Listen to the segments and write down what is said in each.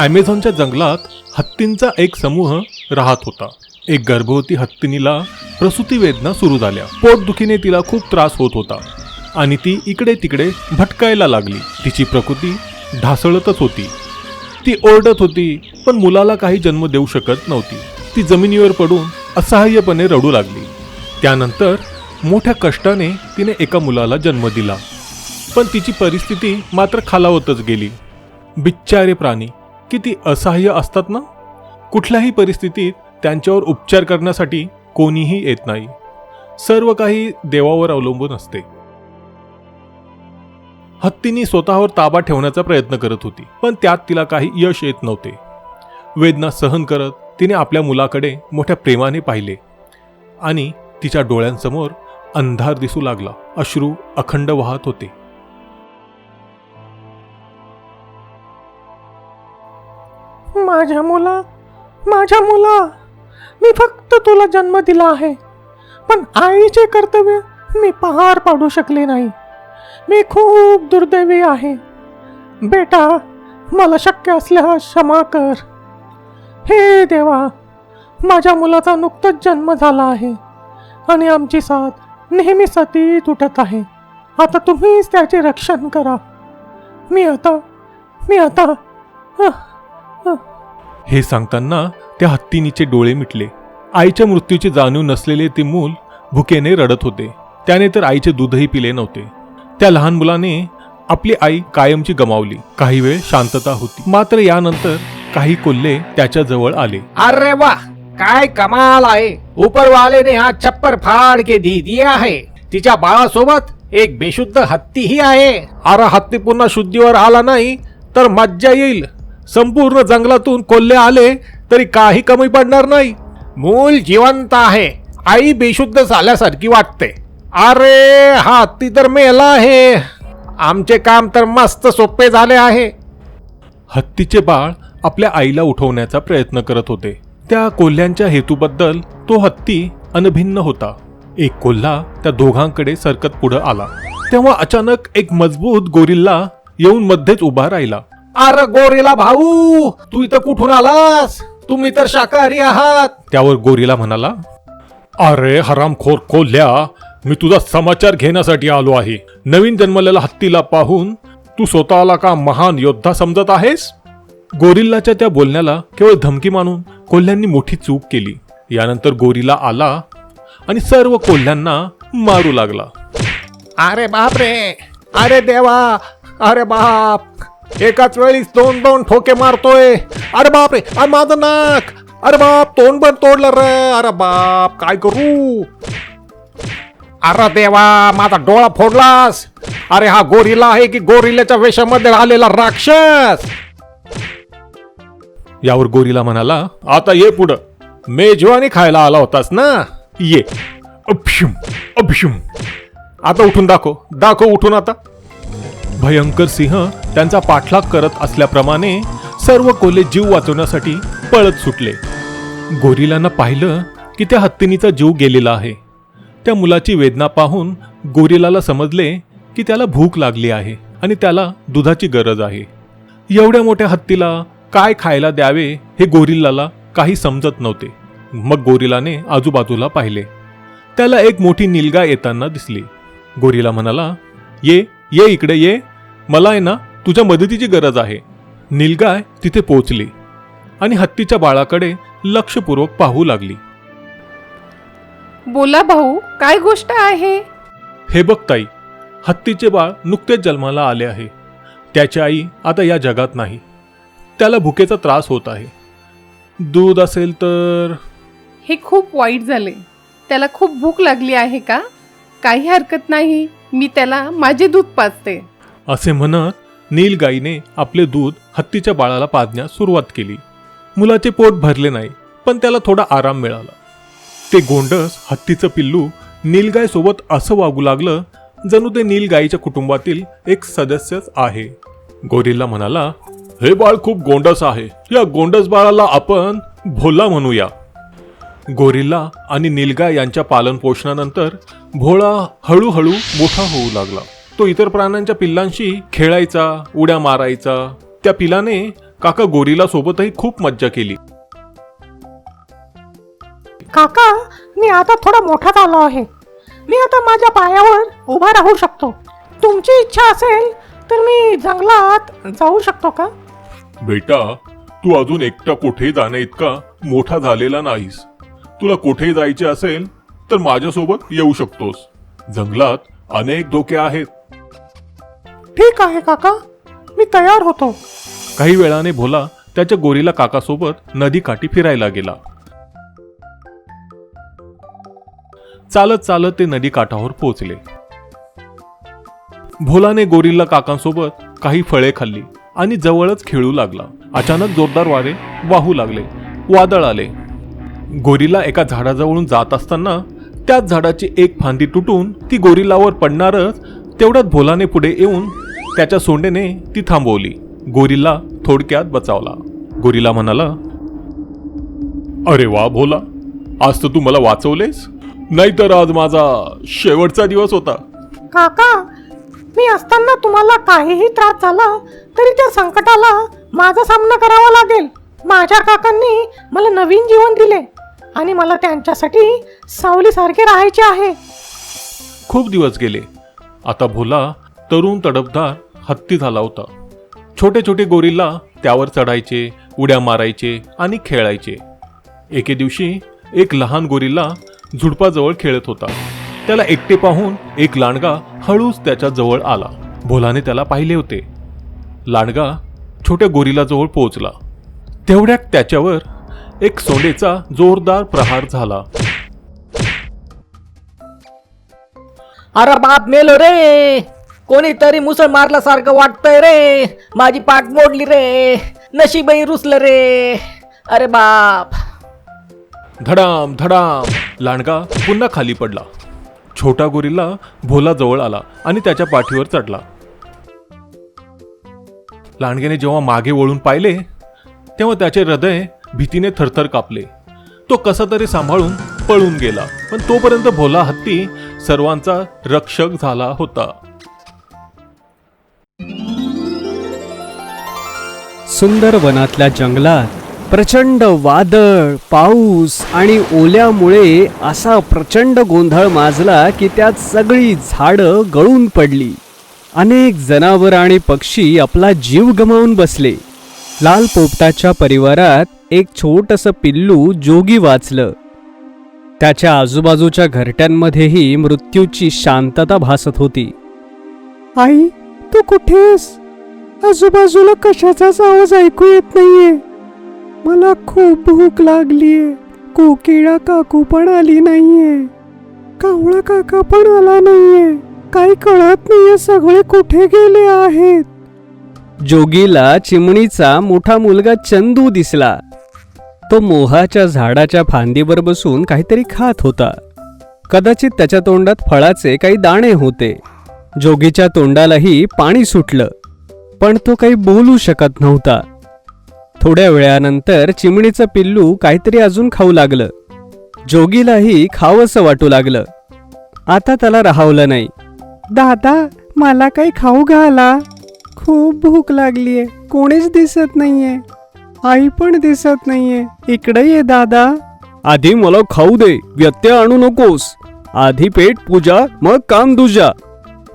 ॲमेझॉनच्या जंगलात हत्तींचा एक समूह राहत होता. एक गर्भवती हत्तीनीला प्रसूती वेदना सुरू झाल्या. पोटदुखीने तिला खूप त्रास होत होता आणि ती इकडे तिकडे भटकायला लागली. तिची प्रकृती ढासळतच होती. ती ओरडत होती पण मुलाला काही जन्म देऊ शकत नव्हती. ती जमिनीवर पडून असहाय्यपणे रडू लागली. त्यानंतर मोठ्या कष्टाने तिने एका मुलाला जन्म दिला. पण तिची परिस्थिती मात्र खालावतच गेली. बिच्चारे प्राणी किती असहाय्य असतात ना? कुठल्याही परिस्थितीत त्यांच्यावर उपचार करण्यासाठी कोणीही येत नाही. सर्व काही देवावर अवलंबून असते. हत्तीनी स्वतःवर ताबा ठेवण्याचा प्रयत्न करत होती पण त्यात तिला काही यश येत नव्हते. वेदना सहन करत तिने आपल्या मुलाकडे मोठ्या प्रेमाने पाहिले आणि तिच्या डोळ्यांसमोर अंधार दिसू लागला. अश्रू अखंड वाहत होते. माझ्या मुला माझ्या मुला मी फक्त तुला जन्म दिला आहे. पण आईचे कर्तव्य मी पहार पाडू शकले नाही. मी खूप दुर्दैवी आहे. बेटा मला शक्य असल्यास क्षमा कर. हे देवा माझ्या मुलाचा नुकताच जन्म झाला आहे आणि आमची साथ नेहमी सती तुटत आहे. आता तुम्हीच त्याचे रक्षण करा. मी आता मी आता आह, हे सांगताना त्या हत्तीनीचे डोळे मिटले. आईच्या मृत्यूची जाणीव नसलेले ते मूल भुकेने रडत होते. त्याने तर आईचे दूधही पिले नव्हते. त्या लहान मुलाने आपली आई कायमची गमावली. काही वेळ शांतता होती. मात्र यानंतर काही कोल्हे त्याच्याजवळ आले. अरे वाह काय कमाल आहे! उपरवाले ने हा छप्पर फाड़ के दी दिया है तिच्या बाळासोबत एक बेशुद्ध हत्तीही आहे. अरे हत्ती पुन्हा शुद्धीवर आला नाही तर मज्जा येईल. संपूर्ण जंगलातून कोल्हे आले तरी काही कमी पडणार नाही. मूल जिवंत आहे. आई बेशुद्ध झाल्यासारखी वाटते. अरे हा हत्ती तर मेला आहे. आमचे काम तर मस्त सोपे झाले आहे. हत्तीचे बाळ आपल्या आईला उठवण्याचा प्रयत्न करत होते. त्या कोल्ह्यांच्या हेतूबद्दल तो हत्ती अनभिन्न होता. एक कोल्हा त्या दोघांकडे सरकत पुढे आला. तेव्हा अचानक एक मजबूत गोरिल्ला येऊन मध्येच उभा राहिला. अरे गोरीला भाऊ तू इथं कुठून आलास? तुम्ही तर शाकाहारी आहात. त्यावर गोरीला म्हणाला अरे हरामखोर कोल्ह्या मी तुझा समाचार घेण्यासाठी आलो आहे. नवीन जन्मलेला हत्तीला पाहून तू स्वतःला का महान योद्धा समजत आहेस? गोरिल्लाच्या त्या बोलण्याला केवळ धमकी मानून कोल्ह्यांनी मोठी चूक केली. यानंतर गोरिला आला आणि सर्व कोल्ह्यांना मारू लागला. अरे बाप रे अरे देवा! अरे बाप! एकाच वेळी दोन दोन ठोके मारतोय. अरे बाप रे अरे माझं नाक. अरे बाप तोंड पण तोडलं रे. अरे बाप काय करू? अरे देवा माझा डोळा फोडलास. अरे हा गोरिला आहे की गोरिल्याच्या वेशामध्ये आलेला राक्षस. यावर गोरिला म्हणाला आता ये पुढं. मेजवानी खायला आला होतास ना? ये. अभ्युम अभ्युम आता उठून दाखव. दाखव उठून आता. भयंकर सिंह त्यांचा पाठलाग करत असल्याप्रमाणे सर्व कोले जीव वाचवण्यासाठी पळत सुटले. गोरिलांना पाहिलं की त्या हत्तीनीचा जीव गेलेला आहे. त्या मुलाची वेदना पाहून गोरिलाला समजले की त्याला भूक लागली आहे आणि त्याला दुधाची गरज आहे. एवढ्या मोठ्या हत्तीला काय खायला द्यावे हे गोरिल्लाला काही समजत नव्हते. मग गोरिलाने आजूबाजूला पाहिले. त्याला एक मोठी निलगा येताना दिसली. गोरिला म्हणाला ये ये इकडे ये. मला आहे ना तुझ्या मदतीची गरज आहे. निलगाय तिथे पोचली आणि हत्तीच्या बाळाकडे लक्षपूर्वक पाहू लागली. बोला भाऊ काय गोष्ट आहे? हे बघ ताई हत्तीचे बाळ नुकतेच जन्माला आले आहे. त्याची आई आता या जगात नाही. त्याला भुकेचा त्रास होत आहे. दूध असेल तर? हे खूप वाईट झाले. त्याला खूप भूक लागली आहे का? काही हरकत नाही. मी त्याला माझे दूध पाजते. असे म्हणत नीलगाईने आपले दूध हत्तीच्या बाळाला पाजण्यास सुरुवात केली. मुलाचे पोट भरले नाही पण त्याला थोडा आराम मिळाला. ते गोंडस हत्तीचं पिल्लू नीलगाय सोबत असं वागू लागलं जणू ते नीलगाईच्या कुटुंबातील एक सदस्यच आहे. गोरिल्ला म्हणाला हे बाळ खूप गोंडस आहे. या गोंडस बाळाला आपण भोला म्हणूया. गोरिल्ला आणि नीलगाय यांच्या पालन पोषणानंतर भोळा हळूहळू मोठा होऊ लागला. तो इतर प्राण्यांच्या पिल्लांशी खेळायचा उड्या मारायचा. त्या पिलाने काका गोरीला सोबतही खूप मज्जा केली. काका मी आता थोडा मोठा झालो आहे. मी आता माझ्या पायावर उभा राहू शकतो. तुमची इच्छा असेल तर मी जंगलात जाऊ शकतो का? बेटा तू अजून एकटा कुठेही जाण्या इतका मोठा झालेला नाहीस. तुला कुठेही जायचे असेल तर माझ्यासोबत येऊ शकतोस. जंगलात अनेक धोके आहेत. ठीक आहे काका. मी तयार होतो. काही वेळाने भोला त्याच्या गोरीला काकासोबत नदी काठी फिरायला गेला. चालत चालत ते नदी काठावर पोहोचले. भोलाने गोरीला काकांसोबत काही फळे खाल्ली आणि जवळच खेळू लागला. अचानक जोरदार वारे वाहू लागले. वादळ आले. गोरीला एका झाडाजवळून जात असताना त्याच झाडाची एक फांदी तुटून ती गोरिलावर पडणारच तेवढ्यात भोलाने पुढे येऊन त्याच्या सोंडेने ती थांबवली. गोरिल्ला थोडक्यात बचावला. गोरिला म्हणाला अरे वा भोला आज तर तू मला वाचवलेस. नाहीतर आज माझा शेवटचा दिवस होता. काका मी असताना तुम्हाला काहीही त्रास झाला तरी त्या संकटाला माझा सामना करावा लागेल. माझ्या काकांनी मला नवीन जीवन दिले आणि मला त्यांच्यासाठी सावलीसारखे राहायचे आहे. खूप दिवस गेले. आता भोला तरुण तडफदार हत्ती झाला होता. छोटे छोटे गोरिल्ला त्यावर चढायचे उड्या मारायचे आणि खेळायचे. एके दिवशी एक लहान गोरिल्ला झुडपाजवळ खेळत होता. त्याला एकटे पाहून एक लांडगा हळूच त्याच्याजवळ आला. भोलाने त्याला पाहिले होते. लांडगा छोट्या गोरिलाजवळ पोहोचला. तेवढ्यात त्याच्यावर एक सोंडेचा जोरदार प्रहार झाला. अरे बाप मेलो रे. कोणीतरी मुसळ मारल्यासारखं वाटतंय रे. माझी पाठ मोडली रे. नशीबही रुसलं रे. अरे बाप. धडाम धडाम. लांडगा पुन्हा खाली पडला. छोटा गोरिल्ला भोला जवळ आला आणि त्याच्या पाठीवर चढला. लांडग्याने जेव्हा मागे वळून पाहिले तेव्हा त्याचे हृदय भीतीने थरथर कापले. तो कसा तरी सांभाळून पळून गेला. पण तोपर्यंत भोला हत्ती सर्वांचा रक्षक झाला होता. सुंदर वनातल्या जंगलात प्रचंड वादळ पाऊस आणि ओल्यामुळे असा प्रचंड गोंधळ माजला की त्यात सगळी झाडं गळून पडली. अनेक जनावर आणि पक्षी आपला जीव गमावून बसले. लाल पोपटाच्या परिवारात एक छोटस पिल्लू जोगी वाचलं. त्याच्या आजूबाजूच्या घरट्यांमध्येही मृत्यूची शांतता भासत होती. आई तू कुठेस? आजूबाजूला कशाचाच आवाज ऐकू येत नाहीये. मला खूप भूक लागलीये. कोकिळा काकू पण आली नाहीये. कावळा काका पण आला नाहीये. काही कळत नाहीये सगळे कुठे गेले आहेत. जोगीला चिमणीचा मोठा मुलगा चंदू दिसला. तो मोहाच्या झाडाच्या फांदीवर बसून काहीतरी खात होता. कदाचित त्याच्या तोंडात फळाचे काही दाणे होते. जोगीच्या तोंडालाही पाणी सुटलं. पण तो काही बोलू शकत नव्हता. थोड्या वेळानंतर चिमणीचं पिल्लू काहीतरी अजून खाऊ लागलं. जोगीलाही खावंसं वाटू लागलं. आता त्याला राहावलं नाही. दादा मला काही खाऊ घाला. खूप भूक लागलीये. कोणीच दिसत नाहीये. आई पण दिसत नाहीये. इकडे ये दादा. आधी मला खाऊ दे व्यत्यय आणू नकोस. आधी पेट पूजा मग काम दुजा.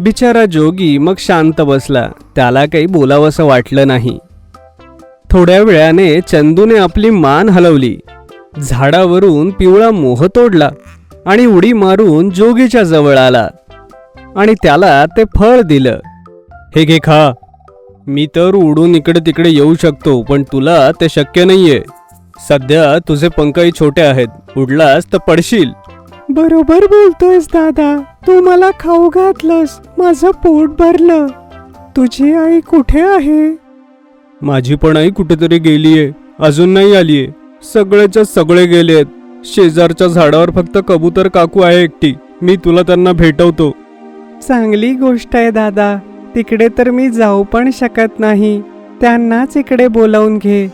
बिचारा जोगी मग शांत बसला. त्याला काही बोलावंसं वाटलं नाही. थोड्या वेळाने चंदूने आपली मान हलवली. झाडावरून पिवळा मोह तोडला आणि उडी मारून जोगीच्या जवळ आला. आणि त्याला ते फळ दिलं. हे घे खा. मी तर उडून इकडे तिकडे येऊ शकतो पण तुला ते शक्य नाहीये. सध्या तुझे पंखही छोटे आहेत. उडलास तर पडशील. बरोबर बोलतोयस दादा. तू मला खाऊ घातलंस. माझं पोट भरलं. तुझी आई कुठे आहे? माझी पण आई कुठेतरी गेलीये. अजून नाही आलीये. सगळेच्या सगळे गेलेत. शेजारच्या झाडावर फक्त कबूतर काकू आहे एकटी. मी तुला त्यांना भेटवतो. चांगली गोष्ट आहे दादा. तिकडे तर मी जाऊ पण शकत नाही. त्यांनाच इकडे बोलावून घे.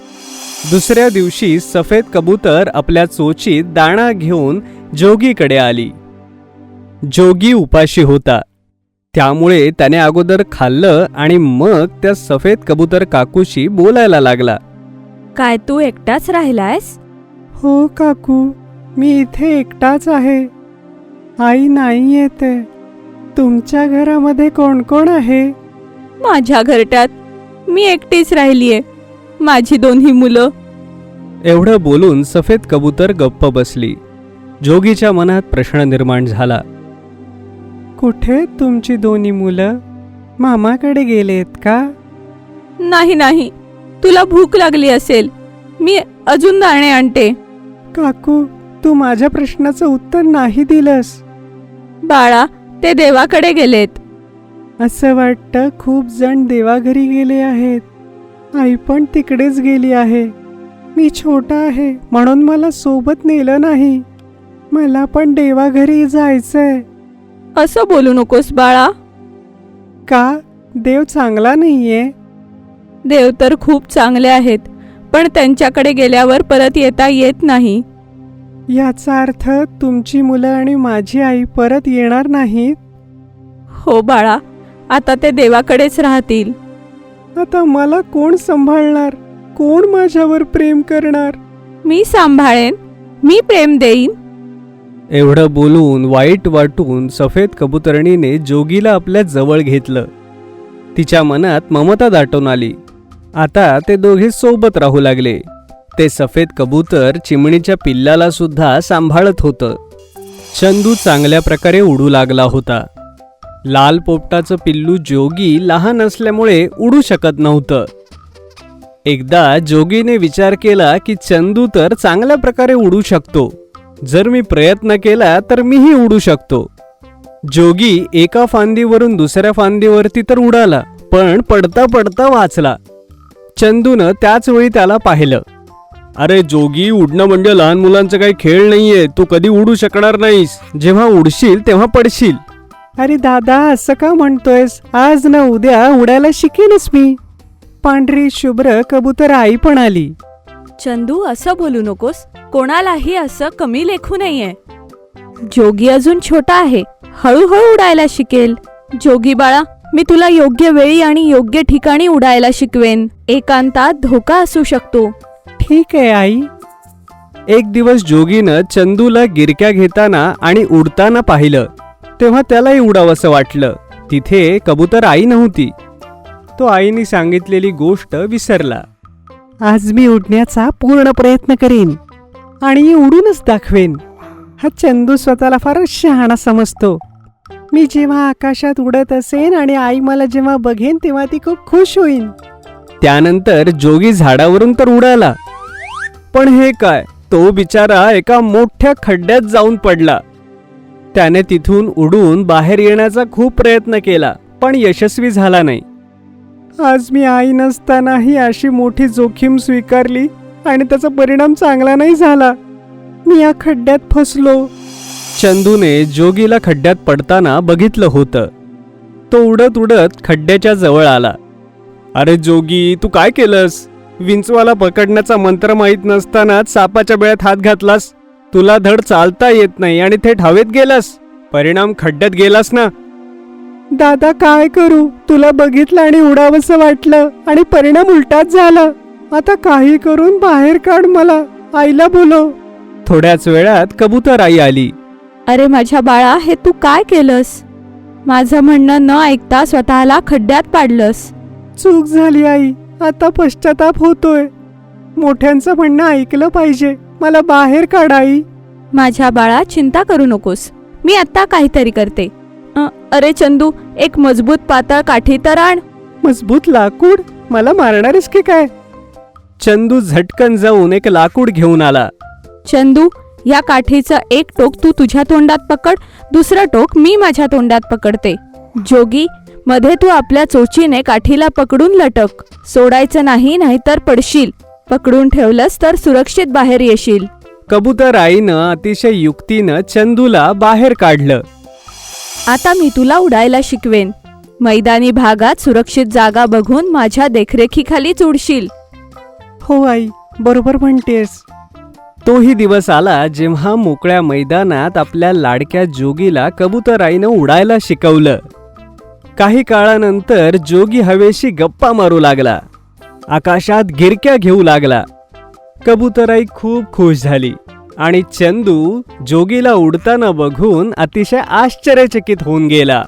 दुसऱ्या दिवशी सफेद कबूतर आपल्या चोचीत दाणा घेऊन जोगीकडे आली. जोगी उपाशी होता. त्यामुळे त्याने अगोदर खाल्लं आणि मग त्या सफेद कबूतर काकूशी बोलायला लागला. काय तू एकटाच राहिलायस? हो काकू. मी इथे एकटाच आहे. आई नाही येते. तुमच्या घरामध्ये कोण कोण आहे? माझ्या घरट्यात मी एकटीच राहिलीये. माझी दोन्ही मुलं. एवढं बोलून सफेद कबूतर गप्प बसली. जोगीच्या मनात प्रश्न निर्माण झाला. कुठे तुमची दोन्ही मुलं? मामाकडे गेलेत का? नाही नाही. तुला भूक लागली असेल. मी अजून दाणे आणते. काकू तू माझ्या प्रश्नाचं उत्तर नाही दिलंस. बाळा ते देवाकडे गेलेत. असं वाटतं खूप जण देवाघरी गेले आहेत. आई पण तिकडेच गेली आहे. मी छोटा आहे म्हणून मला सोबत नेलं नाही. मला पण देवाघरी जायचंय. असं बोलू नकोस बाळा. का? देव चांगला नाहीये. देव तर खूप चांगले आहेत पण त्यांच्याकडे गेल्यावर परत येता येत नाही. याचा अर्थ तुमची मुलं आणि माझी आई परत येणार नाहीत? हो बाळा आता ते देवाकडेच राहतील. आता मला कोण सांभाळणार? कोण माझ्यावर प्रेम करणार? मी सांभाळेन मी प्रेम देईन. एवढं बोलून वाईट वाटून सफेद कबुतरणीने जोगीला आपल्या जवळ घेतलं. तिच्या मनात ममता दाटून आली. आता ते दोघे सोबत राहू लागले. ते सफेद कबूतर चिमणीच्या पिल्लाला सुद्धा सांभाळत होतं. चंदू चांगल्या प्रकारे उडू लागला होता. लाल पोपटाचं पिल्लू जोगी लहान असल्यामुळे उडू शकत नव्हतं. एकदा जोगीने विचार केला की चंदू तर चांगल्या प्रकारे उडू शकतो. जर मी प्रयत्न केला तर मीही उडू शकतो. जोगी एका फांदीवरून दुसऱ्या फांदीवरती तर उडाला पण पडता पडता वाचला. चंदूनं त्याच वेळी त्याला पाहिलं. अरे जोगी उडणं म्हणजे लहान मुलांचा काही खेळ नाहीये. तू कधी उडू शकणार नाहीस. जेव्हा उडशील तेव्हा पडशील. अरे दादा असं का म्हणतोयस? आज ना उद्या उडायला शिकेनच मी. पांढरी शुभ्र कबूतर आई पण आली. चंदू असं बोलू नकोस. कोणालाही असं कमी लेखू नये जोगी अजून छोटा आहे. हळूहळू उडायला शिकेल. जोगी बाळा मी तुला योग्य वेळी आणि योग्य ठिकाणी उडायला शिकवेन. एकांतात धोका असू शकतो. ठीक आहे आई. एक दिवस जोगीनं चंदूला गिरक्या घेताना आणि उडताना पाहिलं तेव्हा त्यालाही उडावंसं वाटलं. तिथे कबूतर आई नव्हती. तो आईने सांगितलेली गोष्ट विसरला. आज मी उडण्याचा पूर्ण प्रयत्न करेन आणि उडूनच दाखवेन. हा चंदू स्वतःला फारच शहाणा समजतो. मी जेव्हा आकाशात उडत असेन आणि आई मला जेव्हा बघेन तेव्हा ती खूप खुश होईल त्यानंतर जोगी झाडावरून तर उडाला. पण हे काय? तो बिचारा एका मोठ्या खड्ड्यात जाऊन पडला. त्याने तिथून उडून बाहेर येण्याचा खूप प्रयत्न केला पण यशस्वी झाला नाही. आज मी आई नसतानाही अशी मोठी जोखीम स्वीकारली आणि त्याचा परिणाम चांगला नाही झाला. मी या खड्ड्यात फसलो. चंदूने जोगीला खड्ड्यात पडताना बघितलं होतं. तो उडत उडत खड्ड्याच्या जवळ आला. अरे जोगी तू काय केलंस? विंचवाला पकडण्याचा मंत्र माहीत नसतानाच सापाच्या बेळ्यात हात घातलास. तुला धड चालता येत नाही आणि थेट हवेत गेलास. परिणाम खड्ड्यात गेलास ना? दादा काय करू? तुला बघितलं आणि उडावंसं वाटलं आणि परिणाम उलटाच झाला. आता काही करून बाहेर काढ मला. आईला बोलव. थोड्याच वेळात कबूतर आई आली. अरे माझ्या बाळा हे तू काय केलंस? माझं म्हणणं न ऐकता स्वतःला खड्ड्यात पाडलंस. चूक झाली आई. आता पश्चाताप होतोय. मोठ्यांचं म्हणणं ऐकलं पाहिजे. मला बाहेर काढ आई. माझ्या बाळा चिंता करू नकोस. मी आता काहीतरी करते. अ, अरे चंदू एक मजबूत पातळ काठी तर आण. मजबूत लाकूड? मला मारणारेस की काय? चंदू झटकन जाऊन एक लाकूड घेऊन आला. चंदू या काठीचं एक टोक तू तुझ्या तोंडात पकड. दुसरं टोक मी माझ्या तोंडात पकडते. जोगी मध्ये तू आपल्या चोचीने काठीला पकडून लटक. सोडायचं नाही नाहीतर पडशील. पकडून ठेवलंस तर सुरक्षित बाहेर येशील. कबूतर आईनं अतिशय युक्तीनं चंदूला बाहेर काढलं. आता मी तुला उडायला शिकवेन. मैदानी भागात सुरक्षित जागा बघून माझ्या देखरेखीखालीच उडशील हो आई. बरोबर म्हणतेस. तोही दिवस आला जेव्हा मोकळ्या मैदानात आपल्या लाडक्या जोगीला कबूतर आईनं उडायला शिकवलं. काही काळानंतर जोगी हवेशी गप्पा मारू लागला. आकाशात गिरक्या घेऊ लागला. कबुतराई खूप खुश झाली आणि चंदू जोगीला उडताना बघून अतिशय आश्चर्यचकित होऊन गेला.